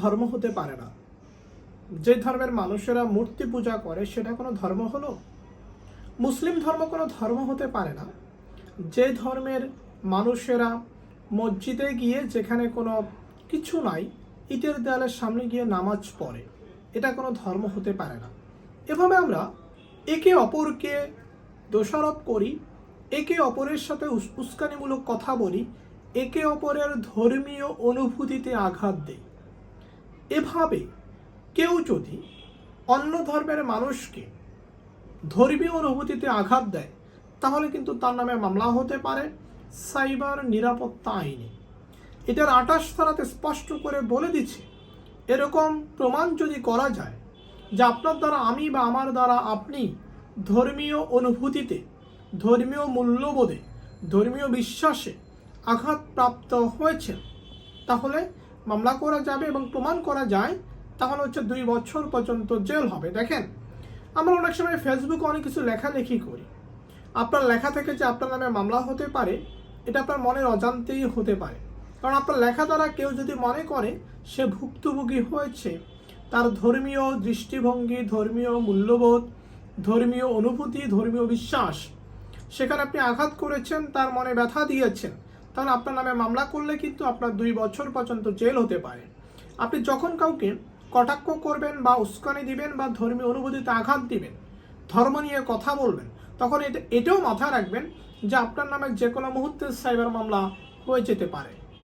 ধর্ম হতে পারে না। যে ধর্মের মানুষেরা মূর্তি পূজা করে, সেটা কোনো ধর্ম হলো? মুসলিম ধর্ম কোনো ধর্ম হতে পারে না। যে ধর্মের মানুষেরা মসজিদে গিয়ে যেখানে কোনো কিছু নাই, ইটের দেয়ালের সামনে গিয়ে নামাজ পড়ে, এটা কোনো ধর্ম হতে পারে না। এভাবে আমরা একে অপরকে দোষারোপ করি, একে অপরের সাথে উস- উস্কানিমূলক কথা বলি, একে অপরের ধর্মীয় অনুভূতিতে আঘাত দেই। এভাবে কেউ যদি অন্য ধর্মের মানুষকে ধর্মীয় অনুভূতিতে আঘাত দেয়, তাহলে কিন্তু তার নামে মামলা হতে পারে সাইবার নিরাপত্তা আইনে। এটার আঠাশ ধারাতে স্পষ্ট করে বলে দিচ্ছে, এরকম প্রমাণ যদি করা যায় যে আপনার দ্বারা আমি বা আমার দ্বারা আপনি ধর্মীয় অনুভূতিতে, ধর্মীয় মূল্যবোধে, ধর্মীয় বিশ্বাসে আঘাতপ্রাপ্ত হয়েছে তাহলে মামলা করা যাবে এবং প্রমাণ করা যায়, তাহলে হচ্ছে দুই বছর পর্যন্ত জেল হবে। দেখেন, আমরা অনেক সময় ফেসবুকে অনেক কিছু লেখালেখি করি। আপনার লেখা থেকে যে আপনার নামে মামলা হতে পারে, এটা আপনার মনের অজান্তেই হতে পারে। কারণ আপনার লেখা দ্বারা কেউ যদি মনে করে সে ভুক্তভোগী হয়েছে, তার ধর্মীয় দৃষ্টিভঙ্গি, ধর্মীয় মূল্যবোধ, ধর্মীয় অনুভূতি, ধর্মীয় বিশ্বাস, সেখানে আপনি আঘাত করেছেন, তার মনে ব্যথা দিয়েছেন তাহলে আপনার নামে মামলা করলে কিন্তু আপনার দুই বছর পর্যন্ত জেল হতে পারে। আপনি যখন কাউকে কটাক্ষ করবেন বা উস্কানি দিবেন বা ধর্মীয় অনুভূতিতে আঘাত দিবেন, ধর্ম নিয়ে কথা বলবেন, তখন এটা, এটাও মাথায় রাখবেন যে আপনার নামে যে কোনো মুহূর্তে সাইবার মামলা হয়ে যেতে পারে।